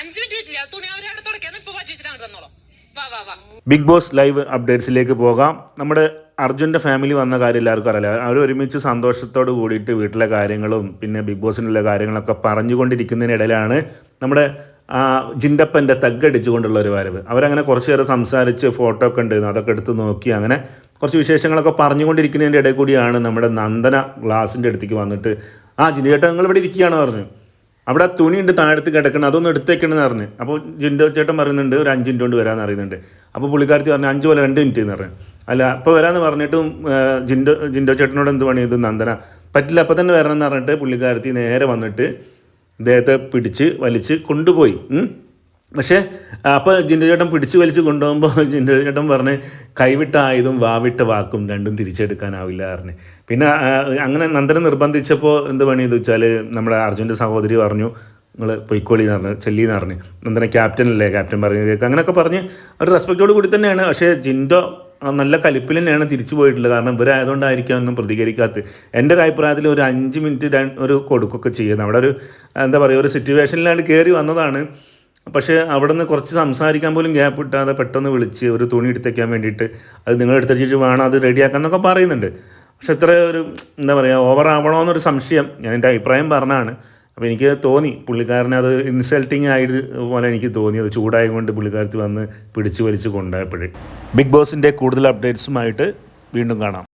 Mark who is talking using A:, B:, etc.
A: Minute
B: big Boss live അപ്ഡേറ്റ്സിലേക്ക് പോകാം. നമ്മുടെ അർജുന്റെ ഫാമിലി വന്ന കാര്യം എല്ലാവർക്കും അറിയില്ല. അവർ ഒരുമിച്ച് സന്തോഷത്തോട് കൂടിയിട്ട് വീട്ടിലെ കാര്യങ്ങളും പിന്നെ ബിഗ് ബോസിനുള്ള കാര്യങ്ങളൊക്കെ പറഞ്ഞുകൊണ്ടിരിക്കുന്നതിനിടയിലാണ് നമ്മുടെ ജിൻഡപ്പന്റെ തഗ്ഗടിച്ചുകൊണ്ടുള്ള ഒരു വരവ്. അവരങ്ങനെ കുറച്ച് നേരം സംസാരിച്ച് ഫോട്ടോ ഒക്കെ ഉണ്ടായിരുന്നു അതൊക്കെ എടുത്ത് നോക്കി അങ്ങനെ കുറച്ച് വിശേഷങ്ങളൊക്കെ പറഞ്ഞുകൊണ്ടിരിക്കുന്നതിന്റെ ഇടയിൽ കൂടിയാണ് നമ്മുടെ നന്ദന ഗ്ലാസിന്റെ അടുത്തേക്ക് വന്നിട്ട് ആ ജിൻഡേട്ടൻ നിങ്ങൾ ഇവിടെ ഇരിക്കുകയാണ്? പറഞ്ഞു. അവിടെ ആ തുണിയുണ്ട് താഴത്ത് കിടക്കണം അതൊന്ന് എടുത്തേക്കണമെന്ന് പറഞ്ഞു. അപ്പോൾ ജിൻഡോ ചേട്ടൻ പറയുന്നുണ്ട് ഒരു അഞ്ച് മിനിറ്റ് കൊണ്ട് വരാമെന്ന് അറിയുന്നുണ്ട്. അപ്പോൾ പുള്ളിക്കാരത്തി പറഞ്ഞു അഞ്ച് പോലെ രണ്ട് മിനിറ്റ് എന്ന് പറഞ്ഞു. അല്ല അപ്പോൾ വരാമെന്ന് പറഞ്ഞിട്ടും ജിൻഡോ ജിൻഡോ ചേട്ടനോട് എന്ത് പണി ഇത് നന്ദന. പറ്റില്ല അപ്പോൾ തന്നെ വരണം എന്ന് പറഞ്ഞിട്ട് പുള്ളിക്കാരത്തി നേരെ വന്നിട്ട് ഇദ്ദേഹത്തെ പിടിച്ച് വലിച്ച് കൊണ്ടുപോയി. പക്ഷേ അപ്പോൾ ജിൻഡു ചേട്ടൻ പിടിച്ചു വലിച്ചു കൊണ്ടുപോകുമ്പോൾ ജിൻഡു ചേട്ടൻ പറഞ്ഞ് കൈവിട്ട ആയുധം വാവിട്ട വാക്കും രണ്ടും തിരിച്ചെടുക്കാനാവില്ല പറഞ്ഞ്. പിന്നെ അങ്ങനെ നന്ദനം നിർബന്ധിച്ചപ്പോൾ എന്ത് പണി എന്ന് വെച്ചാൽ നമ്മുടെ അർജുന്റെ സഹോദരി പറഞ്ഞു നിങ്ങൾ പൊയ്ക്കോളി എന്ന് പറഞ്ഞു ചെല്ലി എന്ന് പറഞ്ഞു. നന്ദന ക്യാപ്റ്റൻ അല്ലേ ക്യാപ്റ്റൻ പറഞ്ഞു കേൾക്കുക അങ്ങനെയൊക്കെ പറഞ്ഞ് ഒരു റെസ്പെക്റ്റോട് കൂടി തന്നെയാണ്. പക്ഷേ ജിൻഡോ നല്ല കലിപ്പിൽ തന്നെയാണ് തിരിച്ചു പോയിട്ടുള്ളത്. കാരണം ഇവരായതുകൊണ്ടായിരിക്കാം ഒന്നും പ്രതികരിക്കാത്തത്. എന്റെ ഒരു അഭിപ്രായത്തിൽ ഒരു അഞ്ച് മിനിറ്റ് ഒരു കൊടുക്കുകയൊക്കെ ചെയ്യുന്നത്. അവിടെ ഒരു എന്താ പറയുക ഒരു സിറ്റുവേഷനിലാണ് കയറി വന്നതാണ്. പക്ഷേ അവിടെ നിന്ന് കുറച്ച് സംസാരിക്കാൻ പോലും ഗ്യാപ്പ് കിട്ടാതെ പെട്ടെന്ന് വിളിച്ച് ഒരു തുണി എടുത്തേക്കാൻ വേണ്ടിയിട്ട് അത് നിങ്ങൾ എടുത്തിട്ട് വേണം അത് റെഡിയാക്കാൻ എന്നൊക്കെ പറയുന്നുണ്ട്. പക്ഷെ ഇത്ര ഒരു എന്താ പറയുക ഓവർ ആവണമെന്നൊരു സംശയം ഞാൻ എന്റെ അഭിപ്രായം പറഞ്ഞാണ്. അപ്പോൾ എനിക്ക് തോന്നി പുള്ളിക്കാരനെ അത് ഇൻസൾട്ടിങ് ആയിട്ട് പോലെ എനിക്ക് തോന്നി. അത് ചൂടായതുകൊണ്ട് പുള്ളിക്കാരത്ത് വന്ന് പിടിച്ചു വലിച്ച് കൊണ്ടുപോയപ്പോഴേ. ബിഗ് ബോസിന്റെ കൂടുതൽ അപ്ഡേറ്റ്സുമായിട്ട് വീണ്ടും കാണാം.